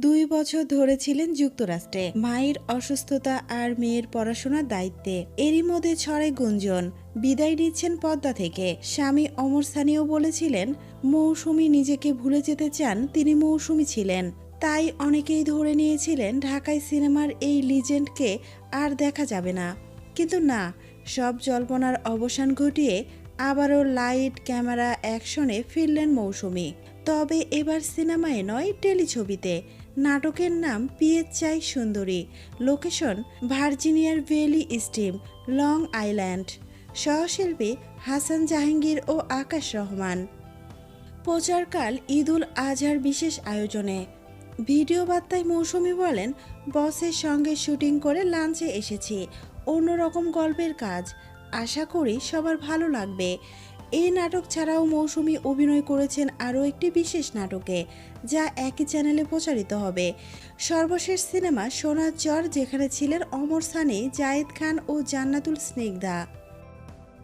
দুই বছর ধরে ছিলেন যুক্তরাষ্ট্রে। মায়ের অসুস্থতা আর মেয়ের পড়াশোনার দায়িত্বে। এরই মধ্যে ছড়ে গুঞ্জন, বিদায় নিচ্ছেন পদ্মা থেকে। স্বামী অমর সানিও বলেছিলেন, মৌসুমী নিজেকে ভুলে যেতে চান, তিনি মৌসুমী ছিলেন। তাই অনেকেই ধরে নিয়েছিলেন, ঢাকায় সিনেমার এই লিজেন্ডকে আর দেখা যাবে না। কিন্তু না, সব জল্পনার অবসান ঘটিয়ে আবারও লাইট, ক্যামেরা, অ্যাকশনে ফিরলেন মৌসুমী। তবে এবার সিনেমায় নয় টেলিছবিতে। নাটকের নাম পিএচ চাই সুন্দরী। লোকেশন, ভার্জিনিয়ার ভ্যালি স্টিম লং আইল্যান্ড। সহশিল্পী হাসান জাহাঙ্গীর ও আকাশ রহমান। প্রচারকাল ঈদুল আজহার বিশেষ আয়োজনে। ভিডিও বার্তায় মৌসুমি বলেন, বসের সঙ্গে শুটিং করে লাঞ্চে এসেছি। অন্যরকম গল্পের কাজ। আশা করি সবার ভালো লাগবে। এই নাটক ছাড়াও মৌসুমি অভিনয় করেছেন আরও একটি বিশেষ নাটকে, যা একই চ্যানেলে প্রচারিত হবে। সর্বশেষ সিনেমা সোনার চর, যেখানে ছিলেন অমর সানি, জায়েদ খান ও জান্নাতুল স্নিগ্ধা।